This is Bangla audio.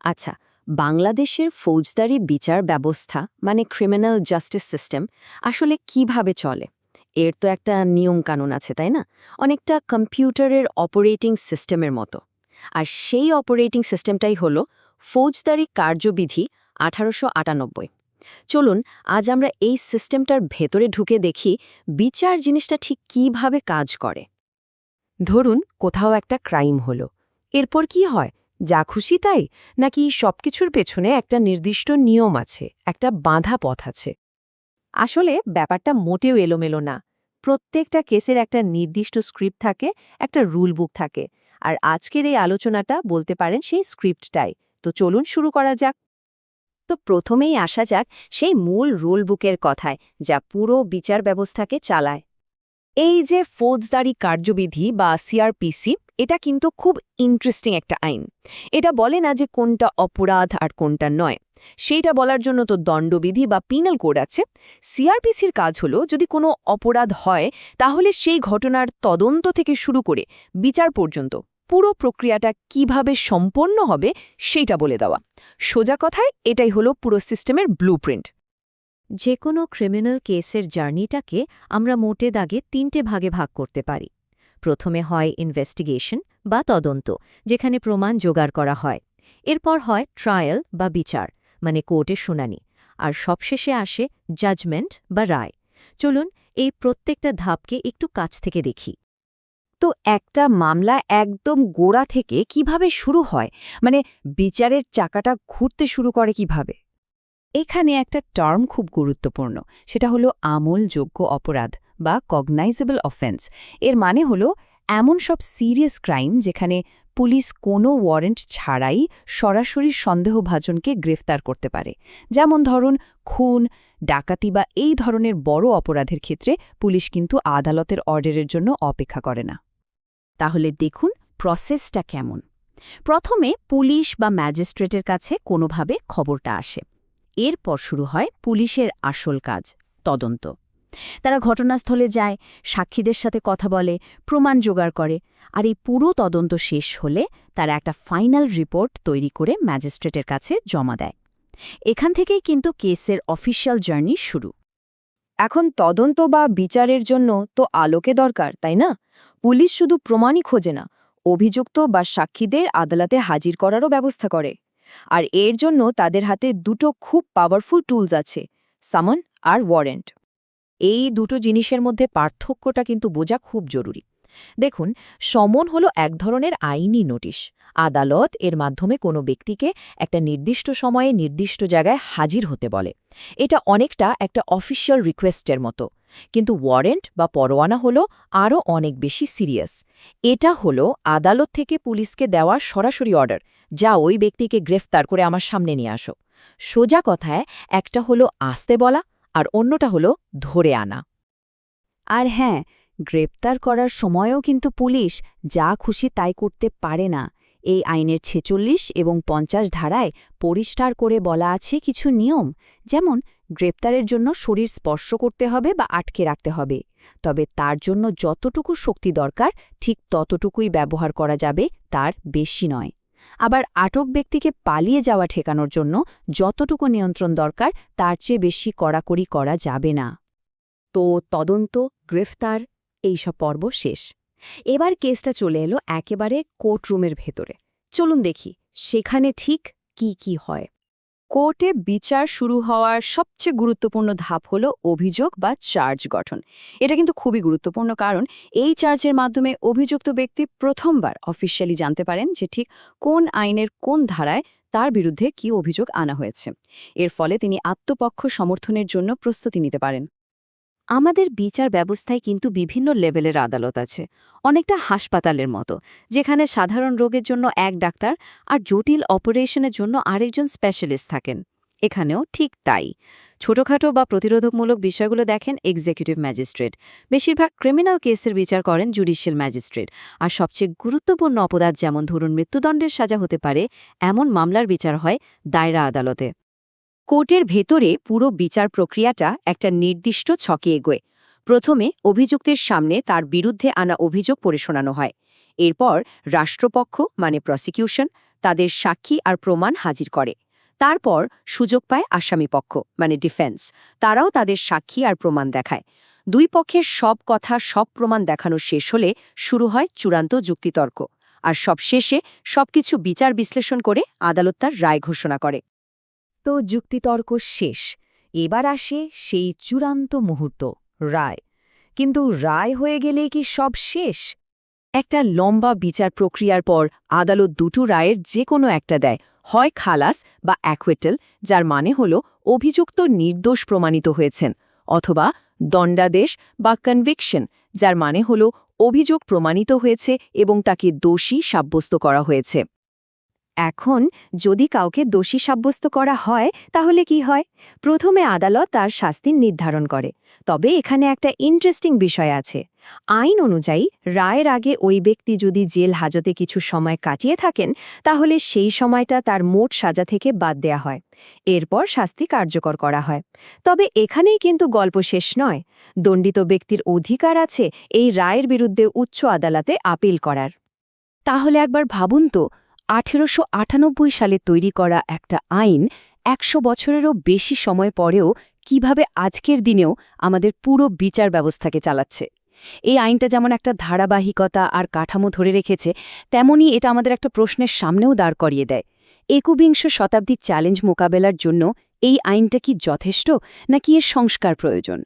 আচ্ছা বাংলাদেশের ফৌজদারি বিচার ব্যবস্থা মানে ক্রিমিনাল জাস্টিস সিস্টেম আসলে কীভাবে চলে? এর তো একটা নিয়ম কানুন আছে, তাই না? অনেকটা কম্পিউটারের অপারেটিং সিস্টেমের মতো। আর সেই অপারেটিং সিস্টেমটাই হল ফৌজদারি কার্যবিধি আঠারোশো আটানব্বই। চলুন, আজ আমরা এই সিস্টেমটার ভেতরে ঢুকে দেখি বিচার জিনিসটা ঠিক কীভাবে কাজ করে। ধরুন, কোথাও একটা ক্রাইম হলো। এরপর কি হয়? যা খুশি তাই, নাকি সবকিছুর পেছনে একটা নির্দিষ্ট নিয়ম আছে, একটা বাঁধা পথ আছে? আসলে ব্যাপারটা মোটেও এলোমেলো না। প্রত্যেকটা কেসের একটা নির্দিষ্ট স্ক্রিপ্ট থাকে, একটা রুল বুক থাকে। আর আজকের এই আলোচনাটা বলতে পারেন সেই স্ক্রিপ্টটাই। তো চলুন শুরু করা যাক। তো প্রথমেই আসা যাক সেই মূল রুল বুকের কথায়, যা পুরো বিচার ব্যবস্থাকে চালায়। এই যে ফৌজদারি কার্যবিধি বা সিআরপিসি এটা কিন্তু খুব ইন্টারেস্টিং একটা আইন। এটা বলে না যে কোনটা অপরাধ আর কোনটা নয়। সেইটা বলার জন্য তো দণ্ডবিধি বা পিনাল কোড আছে। সিআরপিসির কাজ হলো, যদি কোনো অপরাধ হয়, তাহলে সেই ঘটনার তদন্ত থেকে শুরু করে বিচার পর্যন্ত পুরো প্রক্রিয়াটা কীভাবে সম্পন্ন হবে, সেইটা বলে দেওয়া। সোজা কথায়, এটাই হলো পুরো সিস্টেমের ব্লুপ্রিন্ট যে কোনো ক্রিমিনাল কেসের জার্নিটাকে আমরা মোটে দাগে তিনটে ভাগে ভাগ করতে পারি। প্রথমে হয় ইনভেস্টিগেশন বা তদন্ত, যেখানে প্রমাণ জোগাড় করা হয়। এরপর হয় ট্রায়াল বা বিচার মানে কোর্টের শুনানি। আর সবশেষে আসে জাজমেন্ট বা রায়। চলুন এই প্রত্যেকটা ধাপকে একটু কাছ থেকে দেখি। তো একটা মামলা একদম গোড়া থেকে কীভাবে শুরু হয়? মানে বিচারের চাকাটা ঘুরতে শুরু করে কীভাবে? এখানে একটা টার্ম খুব গুরুত্বপূর্ণ, সেটা হলো আমলযোগ্য অপরাধ বা কগনাইজেবল অফেন্স এর মানে হলো এমন সব সিরিয়াস ক্রাইম যেখানে পুলিশ কোনো ওয়ারেন্ট ছাড়াই সরাসরি সন্দেহভাজনকে গ্রেফতার করতে পারে। যেমন ধরুন, খুন, ডাকাতি বা এই ধরনের বড় অপরাধের ক্ষেত্রে পুলিশ কিন্তু আদালতের অর্ডারের জন্য অপেক্ষা করে না। তাহলে দেখুন প্রসেসটা কেমন। প্রথমে পুলিশ বা ম্যাজিস্ট্রেটের কাছে কোনোভাবে খবরটা আসে। এরপর শুরু হয় পুলিশের আসল কাজ, তদন্ত। তারা ঘটনাস্থলে যায়, সাক্ষীদের সাথে কথা বলে, প্রমাণ জোগাড় করে, আর এই পুরো তদন্ত শেষ হলে তারা একটা ফাইনাল রিপোর্ট তৈরি করে ম্যাজিস্ট্রেটের কাছে জমা দেয়। এখান থেকেই কিন্তু কেসের অফিসিয়াল জার্নি শুরু। এখন তদন্ত বা বিচারের জন্য তো আলোকে দরকার, তাই না? পুলিশ শুধু প্রমাণই খোঁজে না, অভিযুক্ত বা সাক্ষীদের আদালতে হাজির করারও ব্যবস্থা করে। আর এর জন্য তাদের হাতে দুটো খুব পাওয়ারফুল টুলস আছে সামন আর ওয়ারেন্ট এই দুটো জিনিসের মধ্যে পার্থক্যটা কিন্তু বোঝা খুব জরুরি। দেখুন, সমন হলো এক ধরনের আইনি নোটিশ। আদালত এর মাধ্যমে কোনো ব্যক্তিকে একটা নির্দিষ্ট সময়ে নির্দিষ্ট জায়গায় হাজির হতে বলে। এটা অনেকটা একটা অফিসিয়াল রিকোয়েস্টের মতো। কিন্তু ওয়ারেন্ট বা পরোয়ানা হলো আরও অনেক বেশি সিরিয়াস। এটা হলো আদালত থেকে পুলিশকে দেওয়া সরাসরি অর্ডার, যা ওই ব্যক্তিকে গ্রেফতার করে আমার সামনে নিয়ে আসো। সোজা কথায়, একটা হলো আসতে বলা আর অন্যটা হলো ধরে আনা। আর হ্যাঁ গ্রেপ্তার করার সময়ও কিন্তু পুলিশ যা খুশি তাই করতে পারে না। এই আইনের ছেচল্লিশ এবং পঞ্চাশ ধারায় পরিষ্কার করে বলা আছে কিছু নিয়ম, যেমন গ্রেপ্তারের জন্য শরীর স্পর্শ করতে হবে বা আটকে রাখতে হবে। তবে তার জন্য যতটুকু শক্তি দরকার, ঠিক ততটুকুই ব্যবহার করা যাবে, তার বেশি নয়। আবার আটক ব্যক্তিকে পালিয়ে যাওয়া ঠেকানোর জন্য যতটুকু নিয়ন্ত্রণ দরকার, তার চেয়ে বেশি কড়াকড়ি করা যাবে না। তো তদন্ত, গ্রেফতার এইসব পর্ব শেষ। এবার কেসটা চলে এলো একেবারে কোর্টরুমের ভেতরে। চলুন দেখি, সেখানে ঠিক কি কি হয়। কোর্টে বিচার শুরু হওয়ার সবচেয়ে গুরুত্বপূর্ণ ধাপ হল অভিযোগ বা চার্জ গঠন। এটা কিন্তু খুবই গুরুত্বপূর্ণ কারণ এই চার্জের মাধ্যমে অভিযুক্ত ব্যক্তি প্রথমবার অফিসিয়ালি জানতে পারেন যে ঠিক কোন আইনের কোন ধারায় তার বিরুদ্ধে কি অভিযোগ আনা হয়েছে। এর ফলে তিনি আত্মপক্ষ সমর্থনের জন্য প্রস্তুতি নিতে পারেন। আমাদের বিচার ব্যবস্থায় কিন্তু বিভিন্ন লেভেলের আদালত আছে। অনেকটা হাসপাতালের মতো, যেখানে সাধারণ রোগের জন্য এক ডাক্তার আর জটিল অপারেশনের জন্য আরেকজন স্পেশালিস্ট থাকেন। এখানেও ঠিক তাই। ছোটখাটো বা প্রতিরোধকমূলক বিষয়গুলো দেখেন এক্সিকিউটিভ ম্যাজিস্ট্রেট। বেশিরভাগ ক্রিমিনাল কেসের বিচার করেন জুডিশিয়াল ম্যাজিস্ট্রেট। আর সবচেয়ে গুরুত্বপূর্ণ অপরাধ যেমন ধরুন মৃত্যুদণ্ডের সাজা হতে পারে, এমন মামলার বিচার হয় দায়রা আদালতে। কোর্টের ভেতরে পুরো বিচার প্রক্রিয়াটা একটা নির্দিষ্ট ছকে এগোয়। প্রথমে অভিযুক্তের সামনে তার বিরুদ্ধে আনা অভিযোগ পড়ে শোনানো হয়। এরপর রাষ্ট্রপক্ষ মানে প্রসিকিউশন তাদের সাক্ষী আর প্রমাণ হাজির করে। তারপর সুযোগ পায় আসামিপক্ষ মানে ডিফেন্স তারাও তাদের সাক্ষী আর প্রমাণ দেখায়। দুই পক্ষের সব কথা, সব প্রমাণ দেখানো শেষ হলে শুরু হয় চূড়ান্ত যুক্তিতর্ক। আর সব সবশেষে সবকিছু বিচার বিশ্লেষণ করে আদালত তার রায় ঘোষণা করে। তো যুক্তিতর্ক শেষ। এবার আসে সেই চূড়ান্ত মুহূর্ত, রায়। কিন্তু রায় হয়ে গেলে কি সব শেষ? একটা লম্বা বিচার প্রক্রিয়ার পর আদালত দুটো রায়ের যে কোনো একটা দেয়, হয় খালাস বা অ্যাকুয়েটেল যার মানে হল অভিযুক্ত নির্দোষ প্রমাণিত হয়েছেন, অথবা দণ্ডাদেশ বা কনভিকশন যার মানে হল অভিযোগ প্রমাণিত হয়েছে এবং তাকে দোষী সাব্যস্ত করা হয়েছে। এখন যদি কাউকে দোষী সাব্যস্ত করা হয়, তাহলে কি হয়? প্রথমে আদালত তার শাস্তি নির্ধারণ করে। তবে এখানে একটা ইন্টারেস্টিং বিষয় আছে। আইন অনুযায়ী, রায়ের আগে ওই ব্যক্তি যদি জেল হাজতে কিছু সময় কাটিয়ে থাকেন, তাহলে সেই সময়টা তার মোট সাজা থেকে বাদ দেয়া হয়। এরপর শাস্তি কার্যকর করা হয়। তবে এখানেই কিন্তু গল্প শেষ নয়। দণ্ডিত ব্যক্তির অধিকার আছে এই রায়ের বিরুদ্ধে উচ্চ আদালতে আপিল করার। তাহলে একবার ভাবুন তো আঠেরোশো আটানব্বই সালে তৈরি করা একটা আইন একশো বছরেরও বেশি সময় পরেও কীভাবে আজকের দিনেও আমাদের পুরো বিচার ব্যবস্থাকে চালাচ্ছে। এই আইনটা যেমন একটা ধারাবাহিকতা আর কাঠামো ধরে রেখেছে, তেমনি এটা আমাদের একটা প্রশ্নের সামনেও দাঁড় করিয়ে দেয়। একবিংশ শতাব্দীর চ্যালেঞ্জ মোকাবেলার জন্য এই আইনটা কি যথেষ্ট, নাকি এর সংস্কার প্রয়োজন?